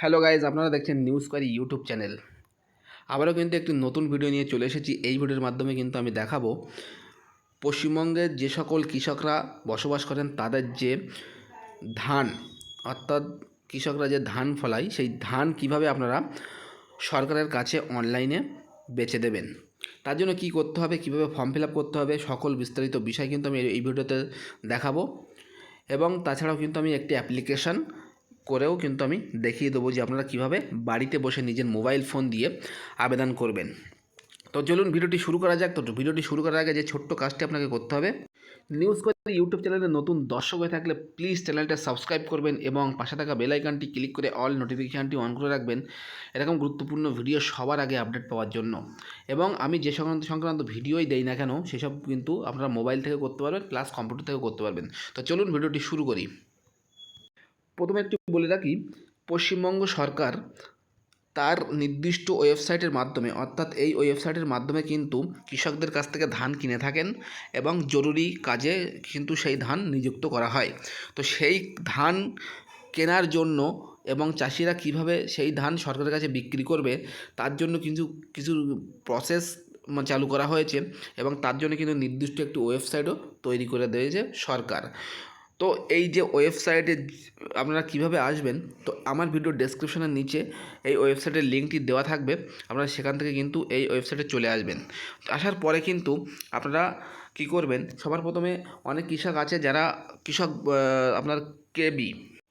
Hello guys আপনারা দেখছেন news করি ইউটিউব চ্যানেল আবারও কিন্তু একটি নতুন ভিডিও নিয়ে চলে এসেছি। এই ভিডিওর মাধ্যমে কিন্তু আমি দেখাবো পশ্চিমবঙ্গের যে সকল কৃষকরা বসবাস করেন, তাদের যে ধান, অর্থাৎ কৃষকরা যে ধান ফলায়, সেই ধান কীভাবে আপনারা সরকারের কাছে অনলাইনে বেচে দেবেন? তার জন্য কী করতে হবে, কীভাবে ফর্ম ফিল আপ করতে হবে, সকল বিস্তারিত বিষয় কিন্তু আমি এই ভিডিওতে দেখাবো। এবং তাছাড়াও কিন্তু আমি একটি অ্যাপ্লিকেশান করেও কিন্তু আমি দেখিয়ে দেবো যে আপনারা কীভাবে বাড়িতে বসে নিজের মোবাইল ফোন দিয়ে আবেদন করবেন। তো চলুন ভিডিওটি শুরু করা যাক। তো ভিডিওটি শুরু করার আগে যে ছোট্ট কাজটি আপনাকে করতে হবে, নিউজ করে ইউটিউব চ্যানেলে নতুন দর্শক হয়ে থাকলে প্লিজ চ্যানেলটা সাবস্ক্রাইব করবেন এবং পাশে থাকা বেল আইকনটি ক্লিক করে অল নোটিফিকেশানটি অন করে রাখবেন। এরকম গুরুত্বপূর্ণ ভিডিও সবার আগে আপডেট পাওয়ার জন্য। এবং আমি যে সংক্রান্ত সংক্রান্ত ভিডিওই দেই না কেন, সেসব কিন্তু আপনারা মোবাইল থেকে করতে পারবেন প্লাস কম্পিউটার থেকে করতে পারবেন। তো চলুন ভিডিওটি শুরু করি। প্রথমে একটু বলে রাখি, পশ্চিমবঙ্গ সরকার তার নির্দিষ্ট ওয়েবসাইটের মাধ্যমে, অর্থাৎ এই ওয়েবসাইটের মাধ্যমে কিন্তু কৃষকদের কাছ থেকে ধান কিনে থাকেন এবং জরুরি কাজে কিন্তু সেই ধান নিযুক্ত করা হয়। তো সেই ধান কেনার জন্য এবং চাষিরা কীভাবে সেই ধান সরকারের কাছে বিক্রি করবে, তার জন্য কিন্তু কিছু প্রসেস চালু করা হয়েছে এবং তার জন্য কিন্তু নির্দিষ্ট একটি ওয়েবসাইটও তৈরি করে দিয়েছে সরকার। তো এই যে ওয়েবসাইটে আপনারা কীভাবে আসবেন, তো আমার ভিডিও ডেসক্রিপশনের নিচে এই ওয়েবসাইটের লিঙ্কটি দেওয়া থাকবে, আপনারা সেখান থেকে কিন্তু এই ওয়েবসাইটে চলে আসবেন। আসার পরে কিন্তু আপনারা কি করবেন, সবার প্রথমে অনেক কৃষক আছে যারা কৃষক আপনার কেবি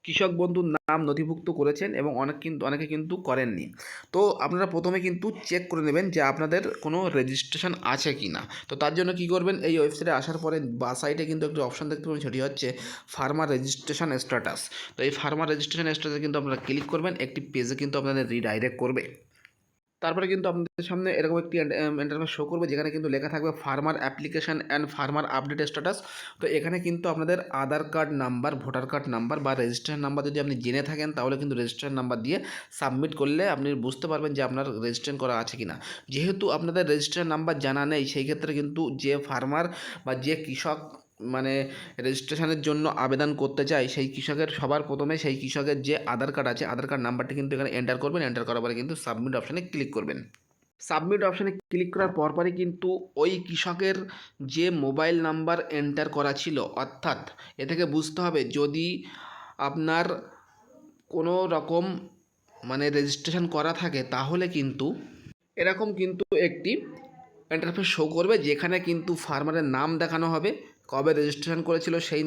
কৃষক বন্ধুর নাম নথিভুক্ত করেছেন এবং অনেক কিন্তু অনেকে কিন্তু করেননি। তো আপনারা প্রথমে কিন্তু চেক করে নেবেন যে আপনাদের কোনো রেজিস্ট্রেশন আছে কি না তো তার জন্য কি করবেন, এই ওয়েবসাইটে আসার পরে বা সাইটে কিন্তু একটি অপশান দেখতে পাবেন, সেটি হচ্ছে ফার্মার রেজিস্ট্রেশন স্ট্যাটাস তো এই ফার্মার রেজিস্ট্রেশন স্ট্যাটাসে কিন্তু আপনারা ক্লিক করবেন, একটি পেজে কিন্তু আপনাদের রিডাইরেক্ট করবে। তারপরে কিন্তু আপনাদের সামনে এরকম একটি ইন্টারফেস শো করবে, যেখানে কিন্তু লেখা থাকবে farmer application and farmer update status তো এখানে কিন্তু আপনাদের Aadhaar card number voter card number বা রেজিস্ট্রেশন নাম্বার যদি আপনি জেনে থাকেন, তাহলে কিন্তু রেজিস্ট্রেশন নাম্বার দিয়ে সাবমিট করলে আপনি বুঝতে পারবেন যে আপনার রেজিস্ট্রেশন করা আছে কি না যেহেতু আপনাদের রেজিস্ট্রেশন নাম্বার জানা নেই, সেই ক্ষেত্রে কিন্তু যে ফার্মার বা যে কৃষক মানে রেজিস্ট্রেশনের জন্য আবেদন করতে চাই, সেই কৃষকের সবার প্রথমে সেই কৃষকের যে আধার কার্ড আছে, আধার কার্ড নাম্বারটি কিন্তু এখানে এন্টার করবেন এন্টার করার পরে কিন্তু সাবমিট অপশানে ক্লিক করবেন। সাবমিট অপশানে ক্লিক করার পরপরই কিন্তু ওই কৃষকের যে মোবাইল নাম্বার এন্টার করা ছিল, অর্থাৎ এ থেকে বুঝতে হবে যদি আপনার কোনো রকম মানে রেজিস্ট্রেশন করা থাকে, তাহলে কিন্তু এরকম কিন্তু একটি ইন্টারফেস শো করবে, যেখানে কিন্তু ফার্মারের নাম দেখানো হবে। কবে রেজিস্ট্রেশন করেছিল সেই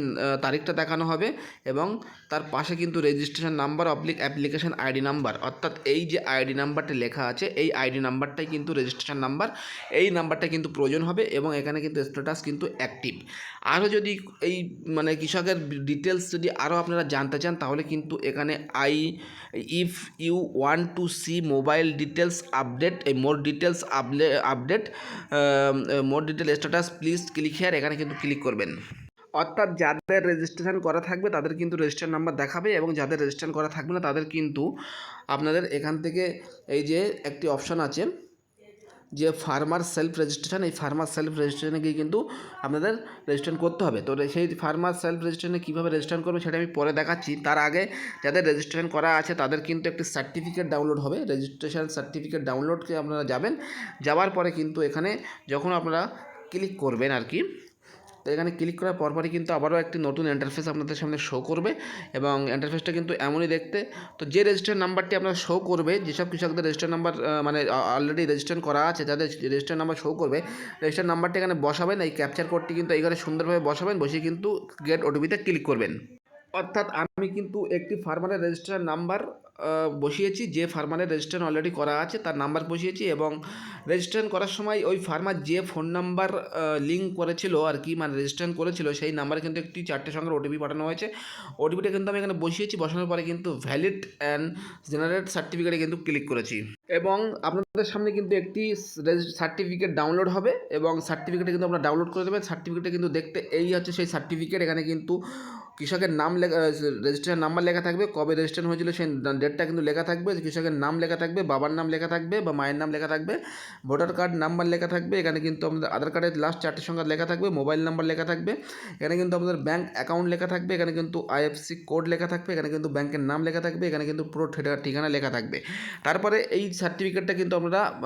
তারিখটা দেখানো হবে এবং তার পাশে কিন্তু registration number oblique application ID number অর্থাৎ এই যে আইডি নাম্বারটি লেখা আছে, এই আইডি নাম্বারটাই কিন্তু রেজিস্ট্রেশন নাম্বার এই নাম্বারটা কিন্তু প্রয়োজন হবে এবং এখানে কিন্তু স্ট্যাটাস কিন্তু অ্যাক্টিভ আরও যদি এই মানে কৃষকের ডিটেলস যদি আরও আপনারা জানতে চান, তাহলে কিন্তু এখানে I if you want to see mobile details update এই more details update more detail status please click here এখানে কিন্তু ক্লিক করবেন। অর্থাৎ যাদের রেজিস্ট্রেশন করা থাকবে, তাদের কিন্তু রেজিস্ট্রেশন নাম্বার দেখাবে এবং যাদের রেজিস্ট্রেশন করা থাকবে না, তাদের কিন্তু আপনাদের এখান থেকে এই যে একটি অপশান আছে, যে ফার্মার সেলফ রেজিস্ট্রেশন এই ফার্মার সেলফ রেজিস্ট্রেশনে গিয়ে কিন্তু আপনাদের রেজিস্ট্রেশন করতে হবে। তো সেই ফার্মার সেলফ রেজিস্ট্রেশনে কীভাবে রেজিস্ট্রেশন করবে সেটা আমি পরে দেখাচ্ছি। তার আগে যাদের রেজিস্ট্রেশন করা আছে, তাদের কিন্তু একটি সার্টিফিকেট ডাউনলোড হবে। রেজিস্ট্রেশন সার্টিফিকেট ডাউনলোডকে আপনারা যাবেন, যাওয়ার পরে কিন্তু এখানে যখন আপনারা ক্লিক করবেন আর কি তো এখানে ক্লিক করার পরপরই কিন্তু আবারও একটি নতুন ইন্টারফেস আপনাদের সামনে শো করবে এবং ইন্টারফেসটা কিন্তু এমনই দেখতে। তো যে রেজিস্টার নাম্বারটি আপনার শো করবে, যেসব কৃষকদের রেজিস্টার নাম্বার মানে অলরেডি রেজিস্টার করা আছে, যাদের রেজিস্টার নাম্বার শো করবে রেজিস্টার নাম্বারটি এখানে বসাবেন, এই ক্যাপচার কোডটি কিন্তু এইখানে সুন্দরভাবে বসাবেন, বসে কিন্তু গেট ওটিপিতে ক্লিক করবেন। অর্থাৎ আমি কিন্তু একটি ফার্মারের রেজিস্ট্রেশন নাম্বার বসিয়েছি। যে ফার্মারের রেজিস্ট্রেশন অলরেডি করা আছে, তার নাম্বার বসিয়েছি এবং রেজিস্ট্রেশন করার সময় ওই ফার্মার যে ফোন নাম্বার লিঙ্ক করেছিল আর কি মানে রেজিস্ট্রেশন করেছিল, সেই নাম্বারে কিন্তু একটি চারটে সংখ্যার ওটিপি পাঠানো হয়েছে। ওটিপিটা কিন্তু আমি এখানে বসিয়েছি, বসানোর পরে কিন্তু ভ্যালিড অ্যান্ড জেনারেট সার্টিফিকেটে কিন্তু ক্লিক করেছি। এবং আপনাদের সামনে কিন্তু একটি সার্টিফিকেট ডাউনলোড হবে এবং সার্টিফিকেটে কিন্তু আপনারা ডাউনলোড করে দেবেন। সার্টিফিকেটে কিন্তু দেখতে এই হচ্ছে সেই সার্টিফিকেট এখানে কিন্তু কৃষকের নাম লেখা রেজিস্ট্রেশন নাম্বার লেখা থাকবে কবে রেজিস্ট্রেশন হয়েছিল সেই ডেটটা কিন্তু লেখা থাকবে কৃষকের নাম লেখা থাকবে বাবার নাম লেখা থাকবে বা মায়ের নাম লেখা থাকবে ভোটার কার্ড নাম্বার লেখা থাকবে এখানে কিন্তু আমাদের আধার কার্ডের লাস্ট চারটে সংখ্যা লেখা থাকবে মোবাইল নাম্বার লেখা থাকবে এখানে কিন্তু আমাদের ব্যাঙ্ক অ্যাকাউন্ট লেখা থাকবে এখানে কিন্তু আইএফসি কোড লেখা থাকবে এখানে কিন্তু ব্যাংকের নাম লেখা থাকবে এখানে কিন্তু পুরো ঠিকা- ঠিকানা লেখা থাকবে তারপরে এই সার্টিফিকেটটা কিন্তু আহ,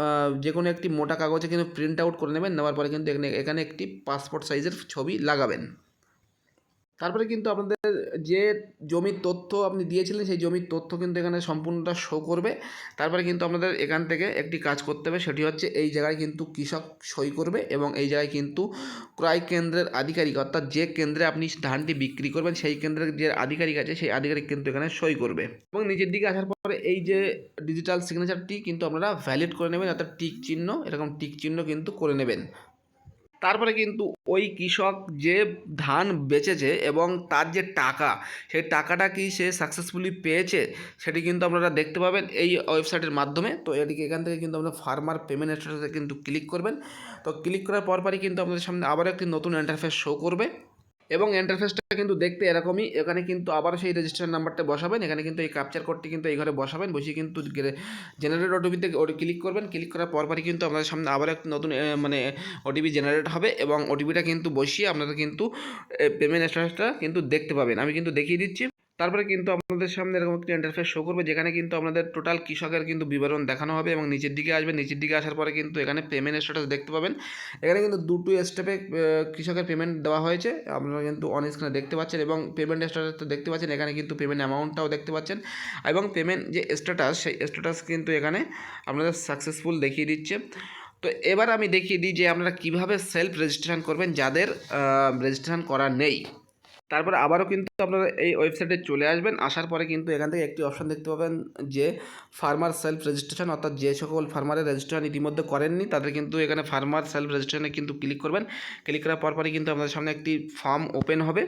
যে কোনো একটি মোটা কাগজে কিন্তু প্রিন্ট আউট করে নেবেন নেওয়ার পরে কিন্তু এখানে এখানে একটি পাসপোর্ট সাইজের ছবি লাগাবেন তারপরে কিন্তু আপনাদের যে জমির তথ্য আপনি দিয়েছিলেন, সেই জমির তথ্য কিন্তু এখানে সম্পূর্ণটা শো করবে। তারপরে কিন্তু আপনাদের এখান থেকে একটি কাজ করতে হবে, সেটি হচ্ছে এই জায়গায় কিন্তু কৃষক সই করবে এবং এই জায়গায় কিন্তু ক্রয় কেন্দ্রের আধিকারিক, অর্থাৎ যে কেন্দ্রে আপনি ধানটি বিক্রি করবেন, সেই কেন্দ্রের যে আধিকারিক আছে, সেই আধিকারিক কিন্তু এখানে সই করবে। এবং নিচের দিকে আসার পরে এই যে ডিজিটাল সিগনেচারটি কিন্তু আপনারা ভ্যালিড করে নেবেন, অর্থাৎ টিক চিহ্ন, এরকম টিক চিহ্ন কিন্তু করে নেবেন। তারপরে কিন্তু ওই কৃষক যে ধান বেচেছে এবং তার যে টাকা, সেই টাকাটা কি সে সাকসেসফুলি পেয়েছে, সেটি কিন্তু আপনারা দেখতে পাবেন এই ওয়েবসাইটের মাধ্যমে। তো এটিকে এখান থেকে কিন্তু আপনার ফার্মার পেমেন্ট স্ট্যাটাসে কিন্তু ক্লিক করবেন। তো ক্লিক করার পরপরই কিন্তু আপনাদের সামনে আবার একটি নতুন ইন্টারফেস শো করবে। এবং ইন্টারফেসটা কিন্তু দেখতে এরকমই। এখানে কিন্তু আবার সেই রেজিস্ট্রেশন নাম্বারটা বসাবেন। এখানে কিন্তু এই ক্যাপচার কোডটি কিন্তু এই ঘরে বসাবেন। বসিয়ে কিন্তু জেনারেট ওটিপিতে ক্লিক করবেন। ক্লিক করার পরপরই কিন্তু আপনাদের সামনে আবার একটা নতুন মানে ওটিপি জেনারেট হবে এবং ওটিপিটা কিন্তু বসিয়ে আপনারা কিন্তু পেমেন্ট স্ট্যাটাসটা কিন্তু দেখতে পাবেন। আমি কিন্তু দেখিয়ে দিচ্ছি। তারপরে কিন্তু আপনাদের সামনে এরকম একটি ইন্টারফেস শো করবে, যেখানে কিন্তু আপনাদের টোটাল কৃষকের কিন্তু বিবরণ দেখানো হবে এবং নিচের দিকে আসবে। নিচের দিকে আসার পরে কিন্তু এখানে পেমেন্ট স্ট্যাটাস দেখতে পাবেন। এখানে কিন্তু দুটো স্টেপে কৃষকের পেমেন্ট দেওয়া হয়েছে। আপনারা কিন্তু অন স্ক্রিনে দেখতে পাচ্ছেন এবং পেমেন্ট স্ট্যাটাস তো দেখতে পাচ্ছেন। এখানে কিন্তু পেমেন্ট অ্যামাউন্টটাও দেখতে পাচ্ছেন। এবং পেমেন্ট যে স্ট্যাটাস সেই স্ট্যাটাস কিন্তু এখানে আপনাদের সাকসেসফুল দেখিয়ে দিচ্ছে। তো এবার আমি দেখিয়ে দিই যে আপনারা কীভাবে সেলফ রেজিস্ট্রেশন করবেন যাদের রেজিস্ট্রেশন করা নেই। তারপরে আবারও কিন্তু আপনারা এই ওয়েবসাইটে চলে আসবেন। আসার পরে কিন্তু এখান থেকে একটি অপশন দেখতে পাবেন যে ফার্মার সেলফ রেজিস্ট্রেশন, অর্থাৎ যে সকল ফার্মারের রেজিস্ট্রেশন ইতিমধ্যে করেননি, তাদের কিন্তু এখানে ফার্মার সেলফ রেজিস্ট্রেশনে কিন্তু ক্লিক করবেন। ক্লিক করার পর পরপরই কিন্তু আপনাদের সামনে একটি ফর্ম ওপেন হবে।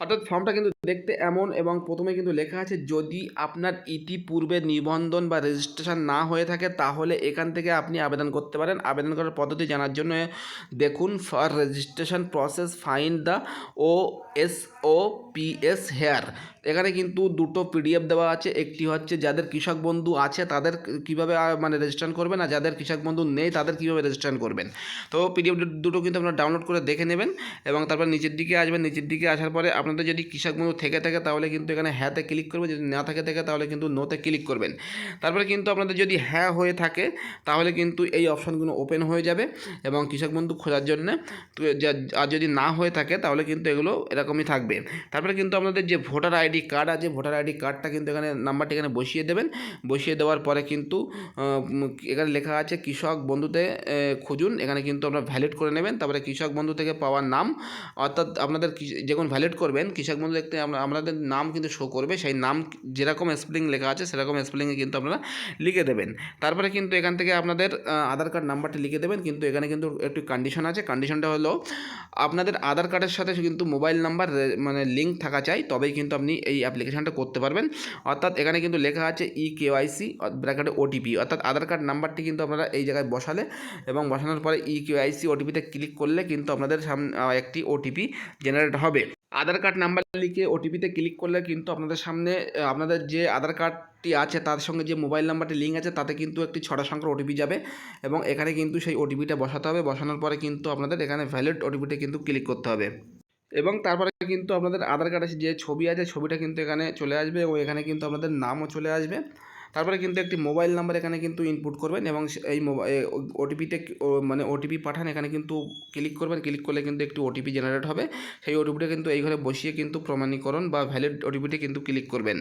অর্থাৎ ফর্মটা কিন্তু দেখতে এমন এবং প্রথমে কিন্তু লেখা আছে, যদি আপনার ইতিপূর্বে নিবন্ধন বা রেজিস্ট্রেশন না হয়ে থাকে, তাহলে এখান থেকে আপনি আবেদন করতে পারেন। আবেদন করার পদ্ধতি জানার জন্য দেখুন, for registration process find the O S O P S here. এখানে কিন্তু দুটো পিডিএফ দেওয়া আছে, একটি হচ্ছে যাদের কৃষক বন্ধু আছে তাদের কীভাবে মানে রেজিস্ট্রেশন করবেন আর যাদের কৃষক বন্ধু নেই তাদের কীভাবে রেজিস্ট্রেশন করবেন। তো পিডিএফ দুটো কিন্তু আপনারা ডাউনলোড করে দেখে নেবেন এবং তারপর নিচের দিকে আসবেন, নিচের দিকে আসার পরে আপনাদের যদি কৃষক বন্ধু থেকে থাকে তাহলে কিন্তু এখানে হ্যাঁতে ক্লিক করবেন, যদি না থাকে থাকে তাহলে কিন্তু নোতে ক্লিক করবেন। তারপরে কিন্তু আপনাদের যদি হ্যাঁ হয়ে থাকে তাহলে কিন্তু এই অপশনগুলো ওপেন হয়ে যাবে এবং কৃষক বন্ধু খোঁজার জন্য আর যদি না হয়ে থাকে তাহলে কিন্তু এগুলো এরকমই থাকবে। তারপরে কিন্তু আপনাদের যে ভোটার আইডি কার্ড আছে, ভোটার আইডি কার্ডটা কিন্তু এখানে নাম্বারটি এখানে বসিয়ে দেবেন। বসিয়ে দেওয়ার পরে কিন্তু এখানে লেখা আছে কৃষক বন্ধুতে খুঁজুন। এখানে কিন্তু আপনারা ভ্যালিড করে নেবেন। তারপরে কৃষক বন্ধু থেকে পাওয়ার নাম, অর্থাৎ আপনাদের যখন ভ্যালিড করবেন, কৃষক বন্ধু দেখতে আপনাদের নাম কিন্তু শো করবে। সেই নাম যেরকম স্পেলিং লেখা আছে, সেরকম স্পেলিংয়ে কিন্তু আপনারা লিখে দেবেন। তারপরে কিন্তু এখান থেকে আপনাদের আধার কার্ড নাম্বারটি লিখে দেবেন। কিন্তু এখানে কিন্তু একটি কন্ডিশন আছে। কন্ডিশনটা হলো, আপনাদের আধার কার্ডের সাথে কিন্তু মোবাইল নাম্বার মানে লিঙ্ক থাকা চাই, তবেই কিন্তু আপনি এই অ্যাপ্লিকেশনটা করতে পারবেন। অর্থাৎ এখানে কিন্তু লেখা আছে ই কেওয়াইসি ব্র্যাকেটে ওটিপি অর্থাৎ আধার কার্ড নাম্বারটি কিন্তু আপনারা এই জায়গায় বসালে এবং বসানোর পরে ই কেওয়াইসি ওটিপিতে ক্লিক করলে কিন্তু আপনাদের সামনে একটি ওটিপি জেনারেট হবে। আধার কার্ড নাম্বার লিখে ওটিপিতে ক্লিক করলে কিন্তু আপনাদের সামনে আপনাদের যে আধার কার্ডটি আছে, তার সঙ্গে যে মোবাইল নাম্বারটি লিঙ্ক আছে, তাতে কিন্তু একটি ছটা সংখ্যার ওটিপি যাবে এবং এখানে কিন্তু সেই ওটিপিটা বসাতে হবে। বসানোর পরে কিন্তু আপনাদের এখানে ভ্যালিড ওটিপিতে কিন্তু ক্লিক করতে হবে। এবং তারপরে কিন্তু আপনাদের আধার কার্ডে যে ছবি আছে, ছবিটা কিন্তু এখানে চলে আসবে এবং এখানে কিন্তু আপনাদের নামও চলে আসবে। তারপরে কিন্তু একটি মোবাইল নাম্বার এখানে কিন্তু ইনপুট করবেন এবং এই ওটিপিতে মানে ওটিপি পাঠান, এখানে কিন্তু ক্লিক করবেন। ক্লিক করলে কিন্তু একটি ওটিপি জেনারেট হবে। সেই ওটিপিটা কিন্তু এই ঘরে বসিয়ে কিন্তু প্রমাণীকরণ বা ভ্যালিড ওটিপিটি কিন্তু ক্লিক করবেন।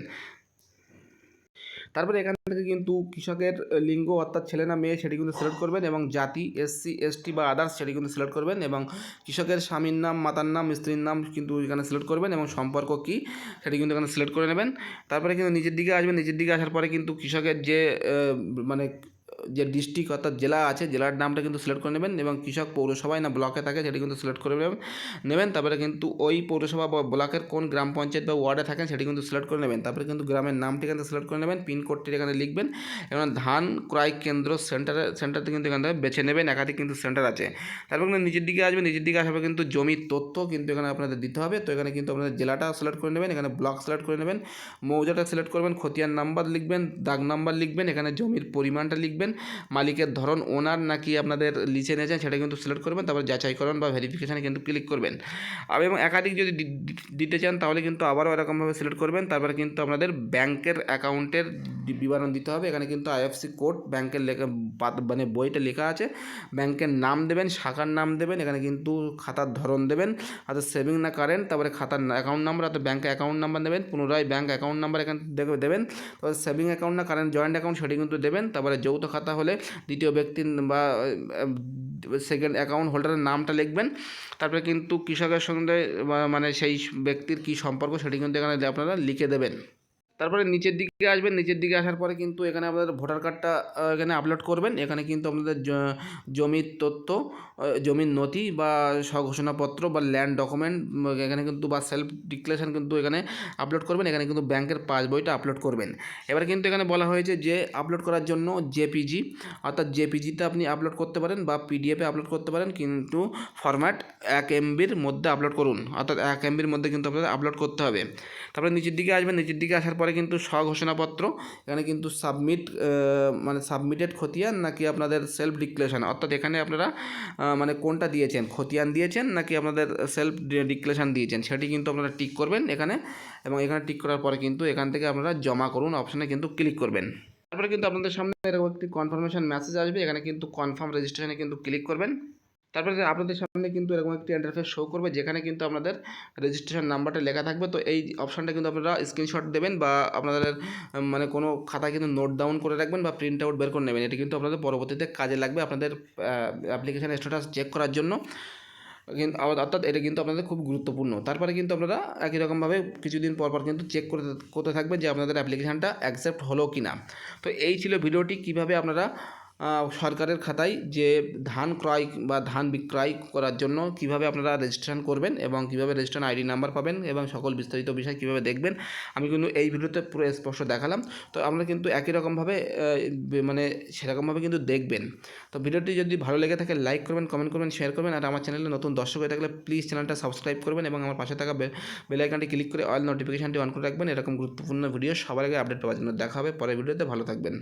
তারপরে এখান থেকে কিন্তু কৃষকের লিঙ্গ অর্থাৎ ছেলে না মেয়ে সেটি কিন্তু সিলেক্ট করবেন এবং জাতি এসসি এসটি বা আদার্স সেটি কিন্তু সিলেক্ট করবেন এবং কৃষকের স্বামীর নাম, মাতার নাম, স্ত্রীর নাম কিন্তু এখানে সিলেক্ট করবেন এবং সম্পর্ক কী সেটি কিন্তু এখানে সিলেক্ট করে নেবেন। তারপরে কিন্তু নিজের দিকে আসবেন নিজের দিকে আসার পরে কিন্তু কৃষকের যে মানে যে ডিস্ট্রিক্ট অর্থাৎ জেলা আছে, জেলার নামটা কিন্তু সিলেক্ট করে নেবেন এবং কৃষক পৌরসভায় না ব্লকে থাকে সেটি কিন্তু সিলেক্ট করে নেবেন নেবেন, তারপরে কিন্তু ওই পৌরসভা বা ব্লকের কোন গ্রাম পঞ্চায়েত বা ওয়ার্ডে থাকেন সেটি কিন্তু সিলেক্ট করে নেবেন, তারপরে কিন্তু গ্রামের নামটি এখানে সিলেক্ট করে নেবেন পিনকোডটি এখানে লিখবেন, এবং ধান ক্রয় কেন্দ্র সেন্টারে সেন্টারটি কিন্তু এখান থেকে বেছে নেবেন, একাধিক কিন্তু সেন্টার আছে। তারপর কিন্তু নিচের দিকে আসবে, নিচের দিকে আসবে কিন্তু জমির তথ্য কিন্তু এখানে আপনাদের দিতে হবে, তো এখানে কিন্তু আপনাদের জেলাটা সিলেক্ট করে নেবেন, এখানে ব্লক সিলেক্ট করে নেবেন, মৌজাটা সিলেক্ট করবেন, খতিয়ান নাম্বার লিখবেন, দাগ নাম্বার লিখবেন, এখানে জমির পরিমাণটা লিখবেন মালিকের ধরন ওনার নাকি আপনাদের লিচে নিয়েছেন সেটা কিন্তু সিলেক্ট করবেন, তারপর যাচাইকরণ বা ভেরিফিকেশানে কিন্তু ক্লিক করবেন। আর এবং একাধিক যদি দিতে চান তাহলে কিন্তু আবারও এরকমভাবে সিলেক্ট করবেন, তারপরে কিন্তু আপনাদের ব্যাংকের অ্যাকাউন্টের বিবরণ দিতে হবে, এখানে কিন্তু আইএফসি কোড, ব্যাংকের লেখা মানে বইটা লেখা আছে, ব্যাংকের নাম দেবেন, শাখার নাম দেবেন, এখানে কিন্তু খাতার ধরন দেবেন অর্থাৎ সেভিং না কারেন্ট তারপরে খাতার অ্যাকাউন্ট নাম্বার অর্থাৎ ব্যাংক অ্যাকাউন্ট নাম্বার দেবেন, পুনরায় ব্যাংক অ্যাকাউন্ট নাম্বার এখানে দেবেন, তারপরে সেভিং অ্যাকাউন্ট না কারেন্ট জয়েন্ট অ্যাকাউন্ট সেটি কিন্তু দেবেন, তারপরে যৌথ খাতা হলে দ্বিতীয় ব্যক্তির বা সেকেন্ড অ্যাকাউন্ট হোল্ডারের নামটা লিখবেন। তারপরে কিন্তু কৃষকের সঙ্গে মানে সেই ব্যক্তির কী সম্পর্ক সেটি কিন্তু এখানে আপনারা লিখে দেবেন। তারপরে নিচের দিকে আসবেন, নিচের দিকে আসার পরে কিন্তু এখানে আপনাদের ভোটার কার্ডটা এখানে আপলোড করবেন। এখানে কিন্তু আপনাদের জমির তথ্য জমির নথি বা স্বঘোষণাপত্র বা ল্যান্ড ডকুমেন্ট এখানে কিন্তু বা সেলফ ডিক্লারেশন কিন্তু এখানে আপলোড করবেন। এখানে কিন্তু ব্যাংকের পাসবইটা আপলোড করবেন। এবার কিন্তু এখানে বলা হয়েছে যে আপলোড করার জন্য জেপিজি অর্থাৎ জেপিজিতে আপনি আপলোড করতে পারেন বা পিডিএফে আপলোড করতে পারেন। কিন্তু ফরম্যাট এক এমবির মধ্যে আপলোড করুন। অর্থাৎ এক এমবির মধ্যে কিন্তু আপনাদের আপলোড করতে হবে। তারপরে নিচের দিকে আসবেন। নিচের দিকে আসার পরে কিন্তু স্বঘোষণাপত্র এখানে কিন্তু সাবমিট মানে সাবমিটেড খতিয়ান নাকি আপনাদের সেলফ ডিক্লারেশন অর্থাৎ এখানে আপনারা মানে কোনটা দিয়েছেন? খতিয়ান দিয়েছেন নাকি আপনাদের সেলফ ডিক্লারেশন দিয়েছেন? সেটি কিন্তু আপনারা টিক করবেন এখানে এবং এখানে টিক করার পরে কিন্তু এখান থেকে আপনারা জমা করুন অপশানে কিন্তু ক্লিক করবেন। তারপরে কিন্তু আপনাদের সামনে এরকম একটি কনফার্মেশন মেসেজ আসবে, এখানে কিন্তু কনফার্ম রেজিস্ট্রেশনে কিন্তু ক্লিক করবেন। তারপরে আপনাদের সামনে কিন্তু এরকম একটি ইন্টারফেস শো করবে, যেখানে কিন্তু আপনাদের রেজিস্ট্রেশন নাম্বারটা লেখা থাকবে। তো এই অপশানটা কিন্তু আপনারা স্ক্রিনশট দেবেন বা আপনাদের মানে কোনো খাতা কিন্তু নোট ডাউন করে রাখবেন বা প্রিন্ট আউট বের করে নেবেন। এটা কিন্তু আপনাদের পরবর্তীতে কাজে লাগবে আপনাদের অ্যাপ্লিকেশান স্ট্যাটাস চেক করার জন্য। কিন্তু অর্থাৎ এটা কিন্তু আপনাদের খুব গুরুত্বপূর্ণ। তারপরে কিন্তু আপনারা একই রকমভাবে কিছুদিন পর পর কিন্তু চেক করে করতে থাকবেন যে আপনাদের অ্যাপ্লিকেশানটা অ্যাকসেপ্ট হলো কি না তো এই ছিল ভিডিওটি, কীভাবে আপনারা সরকারের খাতায় যে ধান ক্রয় বা ধান বিক্রয় করার জন্য কীভাবে আপনারা রেজিস্ট্রেশন করবেন এবং কীভাবে রেজিস্ট্রেশন আইডি নাম্বার পাবেন এবং সকল বিস্তারিত বিষয় কীভাবে দেখবেন, আমি কিন্তু এই ভিডিওতে পুরো স্পষ্ট দেখালাম। তো আপনারা কিন্তু একই রকমভাবে মানে সেরকমভাবে কিন্তু দেখবেন। তো ভিডিওটি যদি ভালো লেগে থাকে লাইক করবেন কমেন্ট করবেন শেয়ার করবেন আর আমার চ্যানেলে নতুন দর্শক হয়ে থাকলে প্লিজ চ্যানেলটা সাবস্ক্রাইব করবেন এবং আমার পাশে থাকা বেল আইকনটি ক্লিক করে অল নোটিফিকেশনটি অন করে রাখবেন। এরকম গুরুত্বপূর্ণ ভিডিও সবার আগে আপডেট পাওয়ার জন্য দেখা হবে। পরের ভিডিওতে ভালো থাকবেন।